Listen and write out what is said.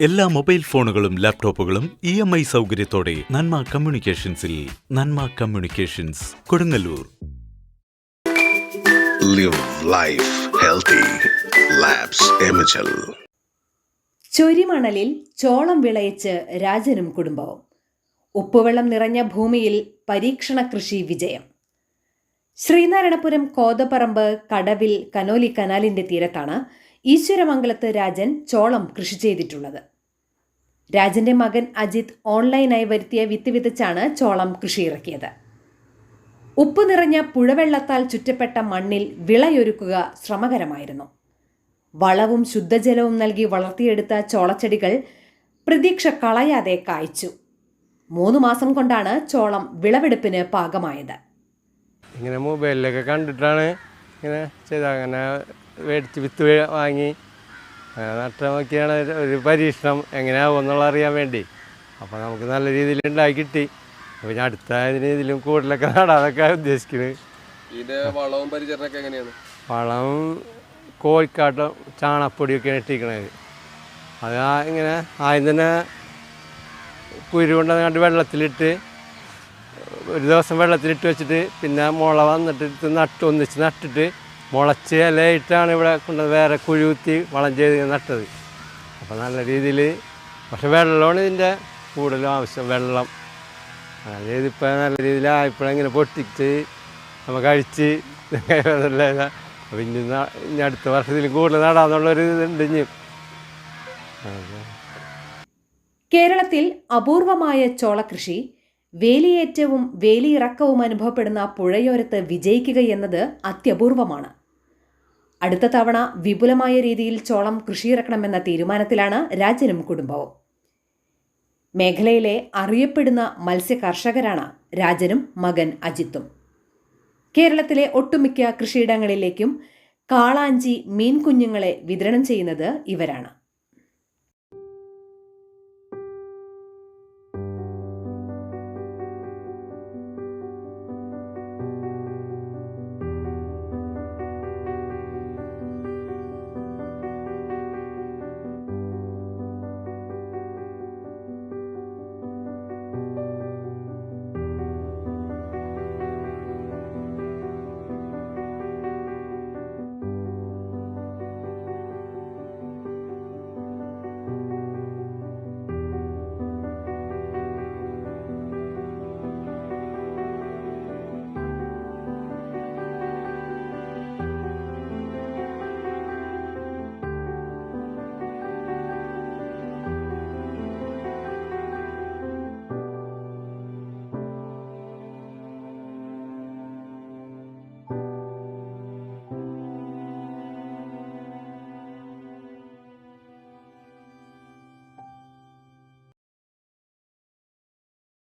എല്ലാ മൊബൈൽ ഫോണുകളും ലാപ്ടോപ്പുകളും ഇ എം ഐ സൗകര്യത്തോടെ Nanma കമ്മ്യൂണിക്കേഷൻസിൽ Nanma communications Kodungallur. Live life healthy. ചൊരിമണലിൽ ചോളം വിളയിച്ച് രാജനും കുടുംബവും. ഉപ്പുവെള്ളം നിറഞ്ഞ ഭൂമിയിൽ പരീക്ഷണ കൃഷി വിജയം. ശ്രീനാരായണപുരം കോതപ്പറമ്പ് കടവിൽ കനോലി കനാലിന്റെ തീരത്താണ് ഈശ്വരമംഗലത്ത് രാജൻ ചോളം കൃഷി ചെയ്തിട്ടുള്ളത്. രാജന്റെ മകൻ അജിത് ഓൺലൈനായി വരുത്തിയ വിത്ത് വിതച്ചാണ് ചോളം കൃഷിയിറക്കിയത്. ഉപ്പ് നിറഞ്ഞ പുഴവെള്ളത്താൽ ചുറ്റപ്പെട്ട മണ്ണിൽ വിളയൊരുക്കുക ശ്രമകരമായിരുന്നു. വളവും ശുദ്ധജലവും നൽകി വളർത്തിയെടുത്ത ചോളച്ചെടികൾ പ്രതീക്ഷ കളയാതെ കായ്ച്ചു. മൂന്ന് മാസം കൊണ്ടാണ് ചോളം വിളവെടുപ്പിന് പാകമായത്. ഇങ്ങനെ മൊബൈലിലൊക്കെ കണ്ടിട്ടാണ് ഇങ്ങനെ ചെയ്ത അങ്ങനെ മേടിച്ച് വിത്ത് വാങ്ങി അങ്ങനെ നട്ട് ഒരു- പരീക്ഷണം എങ്ങനെയാവും എന്നുള്ള അറിയാൻ വേണ്ടി. അപ്പോൾ നമുക്ക് നല്ല രീതിയിൽ ഉണ്ടാക്കി കിട്ടി. അപ്പോൾ ഞാൻ അടുത്ത രീതിയിലും ഇതിലും കൂടുതലൊക്കെ നടാനൊക്കെ ഉദ്ദേശിക്കുന്നത് വളവും പരിചരണമൊക്കെ എങ്ങനെയാണ്? വളം കോഴിക്കാട്ടം ചാണപ്പൊടിയൊക്കെയാണ് ഇട്ടിരിക്കണത്. അത് ഇങ്ങനെ ആദ്യം തന്നെ കുരു കൊണ്ടങ്ങാണ്ട് വെള്ളത്തിലിട്ട് ഒരു ദിവസം വെള്ളത്തിലിട്ട് വെച്ചിട്ട് പിന്നെ മുള വന്നിട്ട് നട്ട് ഒന്നിച്ച് നട്ടിട്ട് മുളച്ച് ഇലയിട്ടാണ് ഇവിടെ കൊണ്ട് വേറെ കുഴുത്തി വളം ചെയ്ത് നട്ടത്. അപ്പോൾ നല്ല രീതിയിൽ പക്ഷെ വെള്ളമാണ് ഇതിന്റെ കൂടുതലും ആവശ്യം വെള്ളം. അതായത് ഇപ്പോൾ നല്ല രീതിയിൽ ഇപ്പോഴെങ്ങനെ പൊട്ടിച്ച് നമ്മൾ കഴിച്ച് അപ്പം ഇനി ഇനി അടുത്ത വർഷത്തിൽ കൂടുതൽ നടാന്നുള്ളൊരു ഇതുണ്ട് ഇനി കേരളത്തിൽ അപൂർവമായ ചോളകൃഷി വേലിയേറ്റവും വേലിയിറക്കവും അനുഭവപ്പെടുന്ന പുഴയോരത്ത് വിജയിക്കുക എന്നത് അത്യപൂർവമാണ്. അടുത്ത തവണ വിപുലമായ രീതിയിൽ ചോളം കൃഷിയിറക്കണമെന്ന തീരുമാനത്തിലാണ് രാജനും കുടുംബവും. മേഖലയിലെ അറിയപ്പെടുന്ന മത്സ്യ കർഷകരാണ് രാജനും മകൻ അജിത്തും. കേരളത്തിലെ ഒട്ടുമിക്ക കൃഷിയിടങ്ങളിലേക്കും കാളാഞ്ചി മീൻ കുഞ്ഞുങ്ങളെ വിതരണം ചെയ്യുന്നത് ഇവരാണ്.